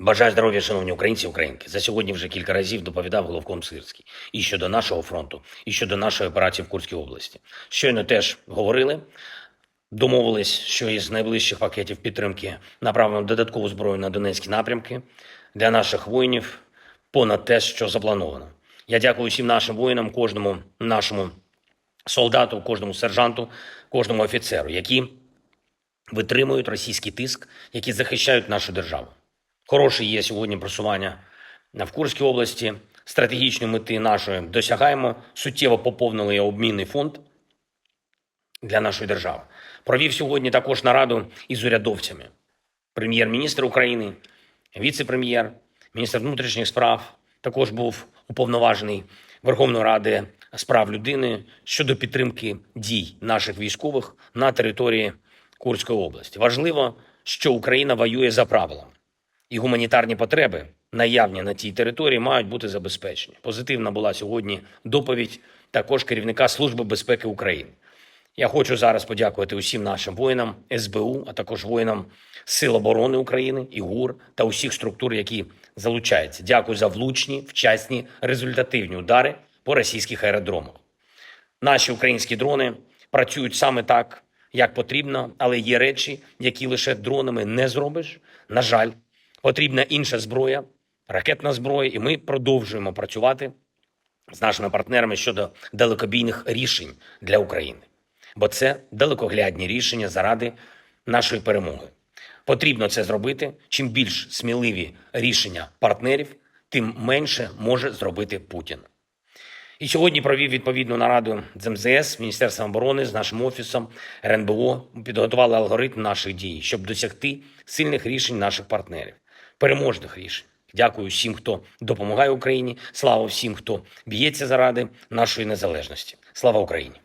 Бажаю здоров'я, шановні українці і українки. За сьогодні вже кілька разів доповідав головком Сирський і щодо нашого фронту, і щодо нашої операції в Курській області. Щойно теж говорили, домовились, що із найближчих пакетів підтримки направимо додаткову зброю на Донецькі напрямки для наших воїнів понад те, що заплановано. Я дякую всім нашим воїнам, кожному нашому солдату, кожному сержанту, кожному офіцеру, які витримують російський тиск, які захищають нашу державу. Хороше є сьогодні просування в Курській області. Стратегічної мети нашої досягаємо. Суттєво поповнили обмінний фонд для нашої держави. Провів сьогодні також нараду із урядовцями. Прем'єр-міністр України, віце-прем'єр, міністр внутрішніх справ також був уповноважений Верховної Ради з прав людини щодо підтримки дій наших військових на території Курської області. Важливо, що Україна воює за правилами і гуманітарні потреби, наявні на тій території, мають бути забезпечені. Позитивна була сьогодні доповідь також керівника Служби безпеки України. Я хочу зараз подякувати усім нашим воїнам СБУ, а також воїнам Сил оборони України, ІГУР та усіх структур, які залучаються. Дякую за влучні, вчасні, результативні удари по російських аеродромах. Наші українські дрони працюють саме так, як потрібно, але є речі, які лише дронами не зробиш. На жаль, потрібна інша зброя, ракетна зброя, і ми продовжуємо працювати з нашими партнерами щодо далекобійних рішень для України. Бо це далекоглядні рішення заради нашої перемоги. Потрібно це зробити. Чим більш сміливі рішення партнерів, тим менше може зробити Путін. І сьогодні провів відповідну нараду з МЗС, Міністерством оборони, з нашим офісом РНБО. Підготували алгоритм наших дій, щоб досягти сильних рішень наших партнерів, переможних рішень. Дякую всім, хто допомагає Україні. Слава всім, хто б'ється заради нашої незалежності. Слава Україні!